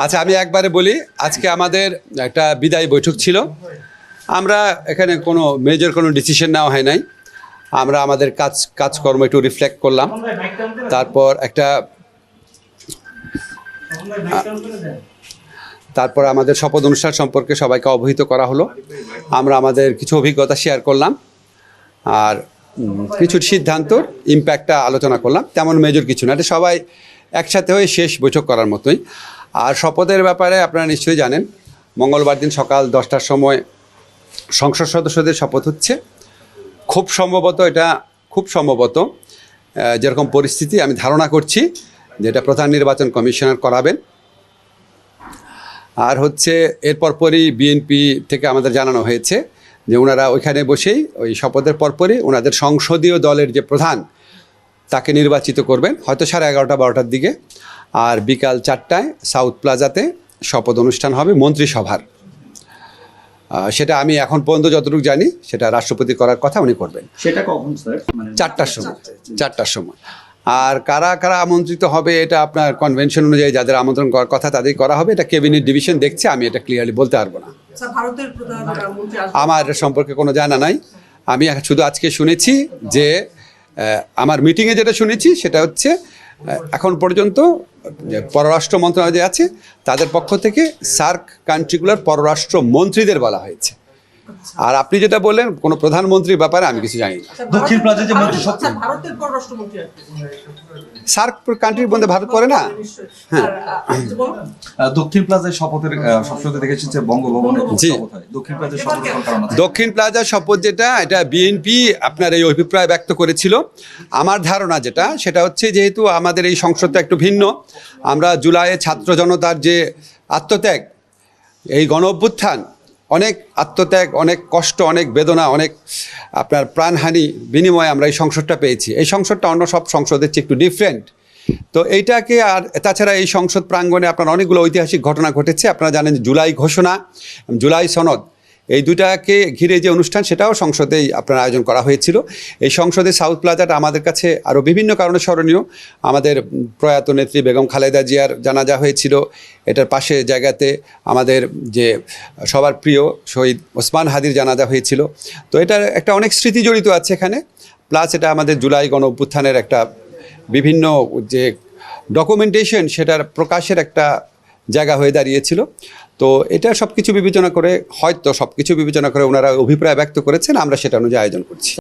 আচ্ছা আমি একবারে বলি, আজকে আমাদের একটা বিদায় বৈঠক ছিল। আমরা এখানে কোনো মেজর কোনো ডিসিশন নেওয়া হয় নাই। আমরা আমাদের কাজ, কাজকর্ম একটু রিফ্লেক্ট করলাম। তারপর একটা, তারপর আমাদের শপথ অনুষ্ঠান সম্পর্কে সবাইকে অবহিত করা হলো। আমরা আমাদের কিছু অভিজ্ঞতা শেয়ার করলাম। আর কিছু সিদ্ধান্ত ইম্প্যাক্টটা আলোচনা করলাম। তেমন মেজর কিছু না। এটা সবাই একসাথে হয়ে শেষ বৈঠক করার মতোই। আর শপথের ব্যাপারে আপনারা নিশ্চয়ই জানেন, মঙ্গলবার দিন সকাল দশটার সময় সংসদ সদস্যদের শপথ হচ্ছে। খুব সম্ভবত এটা, খুব সম্ভবত যেরকম পরিস্থিতি আমি ধারণা করছি যে এটা প্রধান নির্বাচন কমিশনার করাবেন। আর হচ্ছে এর পরপরই বিএনপি থেকে আমাদের জানানো হয়েছে যে ওনারা ওইখানে বসেই ওই শপথের পরপরই ওনাদের সংসদীয় দলের যে প্রধান তাকে নির্বাচিত করবেন হয়তো সাড়ে এগারোটা বারোটার দিকে। আর বিকাল চারটায় সাউথ প্লাজাতে শপথ অনুষ্ঠান হবে মন্ত্রিসভার। সেটা আমি এখন পর্যন্ত যতটুকু জানি সেটা রাষ্ট্রপতি করার কথা উনি করবেন। সেটা কখন স্যার? মানে চারটার সময় চারটার সময়। আর কারা কারা আমন্ত্রিত হবে এটা আপনার কনভেনশন অনুযায়ী যাদের আমন্ত্রণ করার কথা তাদের করা হবে। এটা ক্যাবিনেট ডিভিশন দেখছে আমি এটা ক্লিয়ারলি বলতে পারব না। আমার এটা সম্পর্কে কোনো জানা নাই। আমি শুধু আজকে শুনেছি যে আমার মিটিংয়ে যেটা শুনেছি সেটা হচ্ছে এখন পর্যন্ত পররাষ্ট্র মন্ত্রণালয় যে আছে, তাদের পক্ষ থেকে সার্ক কান্ট্রিগুলোর পররাষ্ট্র মন্ত্রীদের বলা হয়েছে। আর আপনি যেটা বললেন কোনো প্রধানমন্ত্রীর ব্যাপারে আমি কিছু জানি দক্ষিণ যে ভারতের- পররাষ্ট্রমন্ত্রী সার্ক কান্ট্রির মধ্যে ভারত করে না। আহ, দক্ষিণ প্লাজায় শপথের সবসময় দেখেছি যে বঙ্গভবনে শপথ দক্ষিণ প্লাজায় শপথ কোন কারণ আছে দক্ষিণ প্লাজা শপথ যেটা এটা বিএনপি আপনার এই অভিপ্রায় ব্যক্ত করেছিল। আমার ধারণা যেটা সেটা হচ্ছে যেহেতু আমাদের এই সংসদটা একটু ভিন্ন আমরা জুলাইয়ে ছাত্র জনতার যে আত্মত্যাগ এই গণ অভ্যুত্থান অনেক আত্মত্যাগ, অনেক কষ্ট, অনেক বেদনা, অনেক আপনার প্রাণহানি বিনিময়ে আমরা এই সংসদটা পেয়েছি। এই সংসদটা অন্য সব সংসদের চেয়ে একটু ডিফারেন্ট তো এইটাকে আর তাছাড়া এই সংসদ প্রাঙ্গণে আপনার অনেকগুলো ঐতিহাসিক ঘটনা ঘটেছে। আপনারা জানেন জুলাই ঘোষণা, জুলাই সনদ এই দুটাকে ঘিরে যে অনুষ্ঠান, সেটাও সংসদেই আপনার আয়োজন করা হয়েছিল। এই সংসদে সাউথ প্লাজাটা আমাদের কাছে আরও বিভিন্ন কারণে স্মরণীয়। আমাদের প্রয়াত নেত্রী বেগম খালেদা জিয়ার জানাজা হয়েছিল। এটার পাশে জায়গাতে আমাদের যে সবার প্রিয় শহীদ ওসমান হাদির জানাজা হয়েছিল। তো এটার একটা অনেক স্মৃতি জড়িত আছে এখানে। প্লাস এটা আমাদের জুলাই গণ অভ্যুত্থানের একটা বিভিন্ন যে ডকুমেন্টেশন সেটার প্রকাশের একটা জায়গা হয়ে দাঁড়িয়েছিল। তো এটা সব কিছু বিবেচনা করে, হয়তো সব কিছু বিবেচনা করে ওনারা অভিপ্রায় ব্যক্ত করেছেন, আমরা সেটা অনুযায়ী আয়োজন করছি।